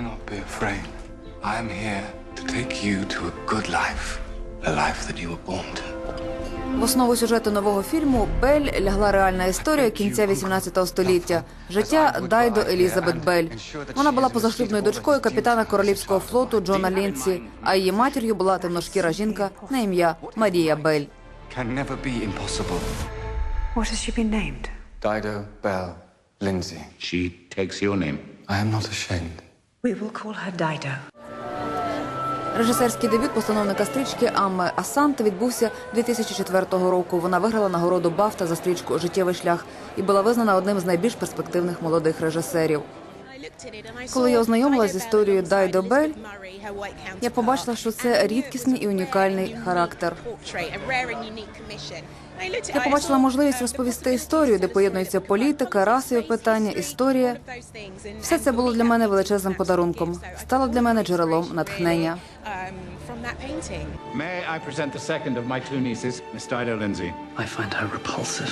Do not be afraid. I am here to take you to a good life, a life that you were born to. В основу сюжету нового фільму Бель лягла реальна історія кінця 18 століття. Життя Дайдо Елізабет Бель. Вона була позашлюбною дочкою капітана королівського флоту Джона Лінці, а її матір'ю була темношкіра жінка на ім'я Марія Бель. What has she been named? Dido Bell Lindsay. She takes your name. I am not ashamed. We will call her Dido. Режисерський дебют постановника стрічки Амми Асант відбувся 2004 року. Вона виграла нагороду Бафта за стрічку Життєвий шлях і була визнана одним з найбільш перспективних молодих режисерів. Коли я ознайомилася з історією Дайдо Бель, Я побачила, що це рідкісний і унікальний характер. Я побачила можливість розповісти історію, де поєднується політика, расові питання, історія. Все це було для мене величезним подарунком. Стало для мене джерелом натхнення. May I present the second of my two nieces, Miss Dido Lindsay? I find her repulsive.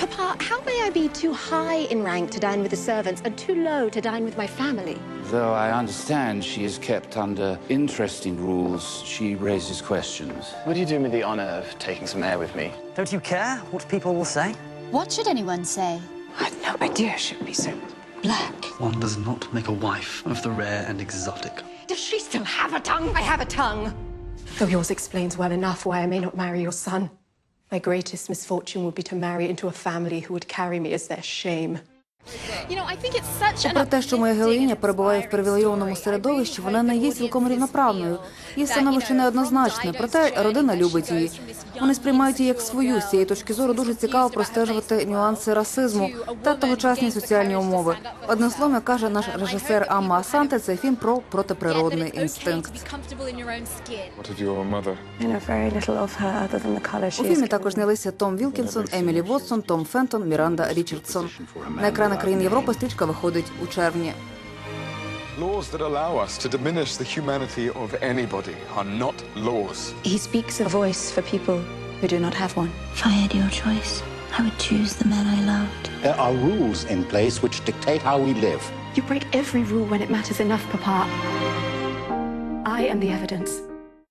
Papa, how may I be too high in rank to dine with the servants and too low to dine with my family? Though I understand she is kept under interesting rules, she raises questions. Would you do me the honor of taking some air with me? Don't you care what people will say? What should anyone say? I had no idea she would be so black. One does not make a wife of the rare and exotic. Does she still have a tongue? I have a tongue. Though yours explains well enough why I may not marry your son. My greatest misfortune would be to marry into a family who would carry me as their shame. Попри те, що моя героїня перебуває в привілейованому середовищі, вона не є цілком рівноправною. Її становище неоднозначне, проте родина любить її. Вони сприймають її як свою. З цієї точки зору дуже цікаво простежувати нюанси расизму та тогочасні соціальні умови. Одним словом, як каже наш режисер Амма Асанте, це фільм про протиприродний інстинкт. У фільмі також знялися Том Вілкінсон, Емілі Вотсон, Том Фентон, Міранда Річардсон. На екрани країн Європи стрічка виходить у червні. Laws that allow us to diminish the humanity of anybody are not laws. He speaks a voice for people who do not have one. If I had your choice, I would choose the man I loved. There are rules in place which dictate how we live. You break every rule when it matters enough, Papa. I am the evidence.